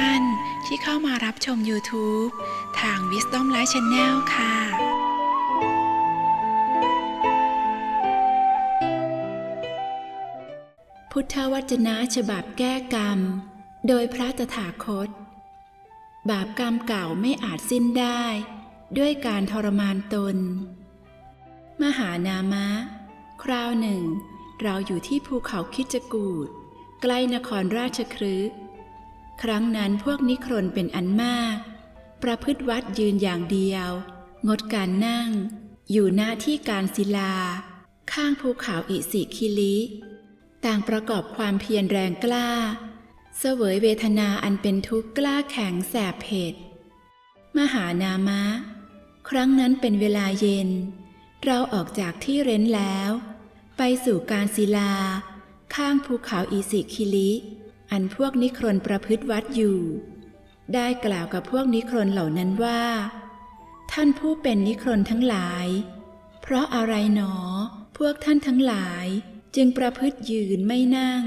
่านที่เข้ามารับชม YouTube ทาง Wisdom Life Channel ค่ะ พุทธวจนะฉบับแก้กรรม โดยพระตถาคต บาปกรรมเก่าไม่อาจสิ้นได้ ด้วยการทรมานตน มหานามะ คราวหนึ่ง เราอยู่ที่ภูเขาคิจกูดใกล้นครราชครื ครั้งนั้นพวกนิครนเป็นอันมาก ประพฤติวัดยืนอย่างเดียว งดการนั่ง อยู่หน้าที่การศิลา ข้างภูเขาอิสิคิลิ ต่างประกอบความเพียรแรงกล้า เสวยเวทนาอันเป็นทุกข์กล้าแข็งแสบเผ็ด มหานามะ ครั้งนั้นเป็นเวลาเย็น เราออกจากที่เร้นแล้ว ไปสู่การศิลา ข้างภูเขาอิสิคิลิ อันพวกนิครนประพฤติวัดอยู่ ได้กล่าวกับพวกนิครนเหล่านั้นว่า ท่านผู้เป็นนิครนทั้งหลาย เพราะอะไรหนอ พวกท่านทั้งหลายจึงประพฤติยืนไม่นั่ง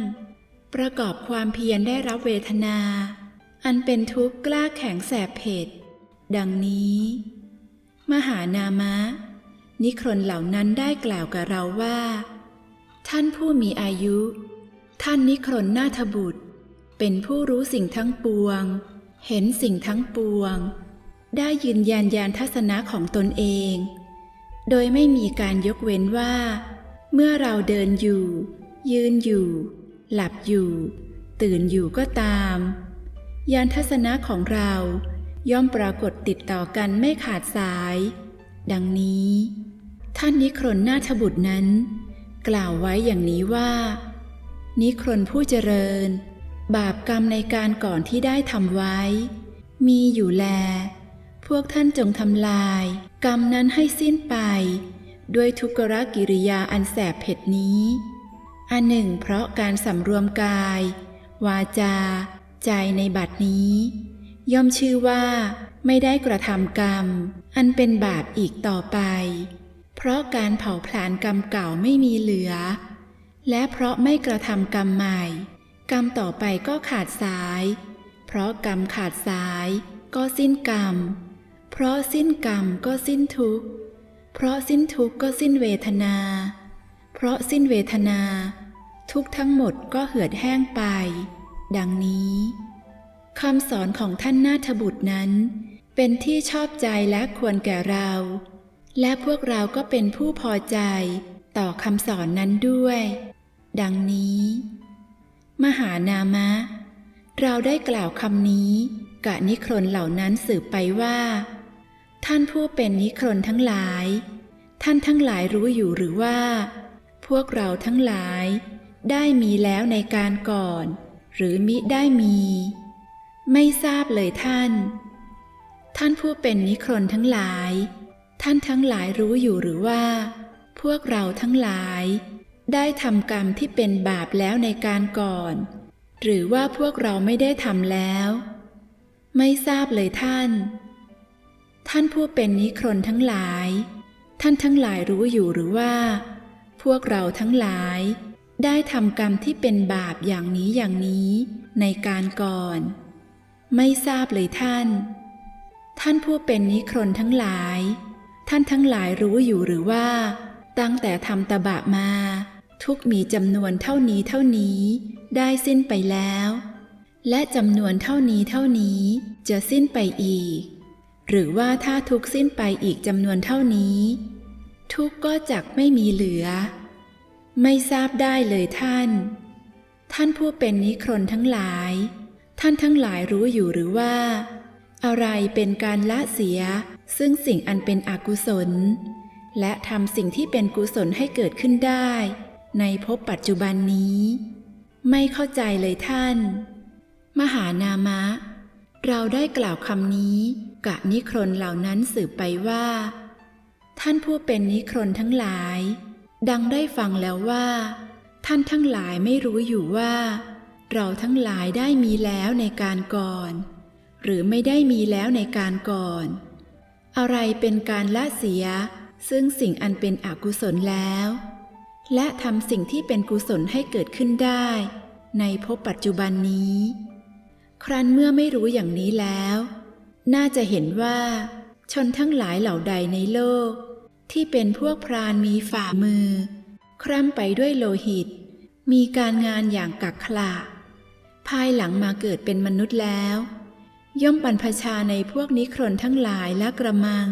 ประกอบความเพียรได้รับเวทนา อันเป็นทุกข์กล้าแข็งแสบเผ็ด ดังนี้ มหานามะ นิครนเหล่านั้นได้กล่าวกับเราว่า ท่านผู้มีอายุ ท่านนิครนนาถบุตร เป็นผู้รู้สิ่งทั้งปวง เห็นสิ่งทั้งปวง ได้ยืนยันยานทัศนะของตนเอง โดยไม่มีการยกเว้นว่า เมื่อเราเดินอยู่ ยืนอยู่ หลับอยู่ ตื่นอยู่ก็ตาม ยานทัศนะของเราย่อมปรากฏติดต่อกันไม่ขาดสาย ดังนี้ ท่านนิครนนาถบุตรนั้น กล่าวไว้อย่างนี้ว่า นิครนผู้เจริญ บาปกรรมในการก่อนที่ได้ทำไว้ มีอยู่แล พวกท่านจงทำลาย กรรมนั้นให้สิ้นไป ด้วยทุกขกิริยาอันแสบเผ็ดนี้ อันหนึ่ง เพราะการสำรวมกาย วาจา ใจในบัดนี้ ย่อมชื่อว่า ไม่ได้กระทำกรรม อันเป็นบาปอีกต่อไป เพราะการเผาผลาญกรรมเก่าไม่มีเหลือ และเพราะไม่กระทำกรรมใหม่ กรรมต่อไปก็ขาดสาย เพราะกรรมขาดสายก็สิ้นกรรม เพราะสิ้นกรรมก็สิ้นทุกข์ เพราะสิ้นทุกข์ก็สิ้นเวทนา เพราะสิ้นเวทนา ทุกทั้งหมดก็เหือดแห้งไป ดังนี้คำสอนของท่านนาถบุตรนั้น เป็นที่ชอบใจและควรแก่เรา และพวกเราก็เป็นผู้พอใจต่อคำสอนนั้นด้วย ดังนี้ มหานามะ เราได้กล่าวคำนี้กะนิครนเหล่านั้นสืบไปว่า ท่านผู้เป็นนิครนทั้งหลาย ท่านทั้งหลายรู้อยู่หรือว่า พวกเราทั้งหลายได้มีแล้วในการก่อน หรือมิได้มี ไม่ทราบเลยท่าน ท่านผู้เป็นนิครนทั้งหลาย ท่านทั้งหลายรู้อยู่หรือว่า พวกเราทั้งหลาย ได้ทำกรรมที่เป็นบาปแล้วในการก่อน หรือว่าพวกเราไม่ได้ทำแล้ว ไม่ทราบเลยท่าน ท่านผู้เป็นนิครนทั้งหลาย ท่านทั้งหลายรู้อยู่หรือว่า พวกเราทั้งหลาย ได้ทำกรรมที่เป็นบาปอย่างนี้อย่างนี้ในการก่อน ไม่ทราบเลยท่าน ท่านผู้เป็นนิครนทั้งหลาย ท่านทั้งหลายรู้อยู่หรือว่า ตั้งแต่ทำตบะมา ทุกมีจำนวนเท่านี้เท่านี้ ได้สิ้นไปแล้ว และจำนวนเท่านี้เท่านี้จะสิ้นไปอีก หรือว่าถ้าทุกสิ้นไปอีกจำนวนเท่านี้ ทุกก็จักไม่มีเหลือ ไม่ทราบได้เลยท่าน ท่านผู้เป็นนิครนทั้งหลาย ท่านทั้งหลายรู้อยู่หรือว่า อะไรเป็นการละเสีย ซึ่งสิ่งอันเป็นอกุศล และทำสิ่งที่เป็นกุศลให้เกิดขึ้นได้ ในภพปัจจุบันนี้ ไม่เข้าใจเลยท่าน มหานามะ เราได้กล่าวคำนี้กะนิครนเหล่านั้นสืบไปว่า ท่านผู้เป็นนิครนทั้งหลาย ดังได้ฟังแล้วว่า ท่านทั้งหลายไม่รู้อยู่ว่า เราทั้งหลายได้มีแล้วในการก่อน หรือไม่ได้มีแล้วในการก่อน อะไรเป็นการละเสียซึ่งสิ่งอันเป็นอกุศลแล้ว และทำสิ่งที่เป็นกุศลให้เกิดขึ้นได้ ในภพปัจจุบันนี้ ครั้นเมื่อไม่รู้อย่างนี้แล้ว น่าจะเห็นว่า ชนทั้งหลายเหล่าใดในโลก ที่เป็นพวกพรานมีฝ่ามือ คร่ำไปด้วยโลหิต มีการงานอย่างกักขระภายหลังมาเกิดเป็นมนุษย์แล้ว ย่อมบรรพชาในพวกนิครนทั้งหลายและกระมัง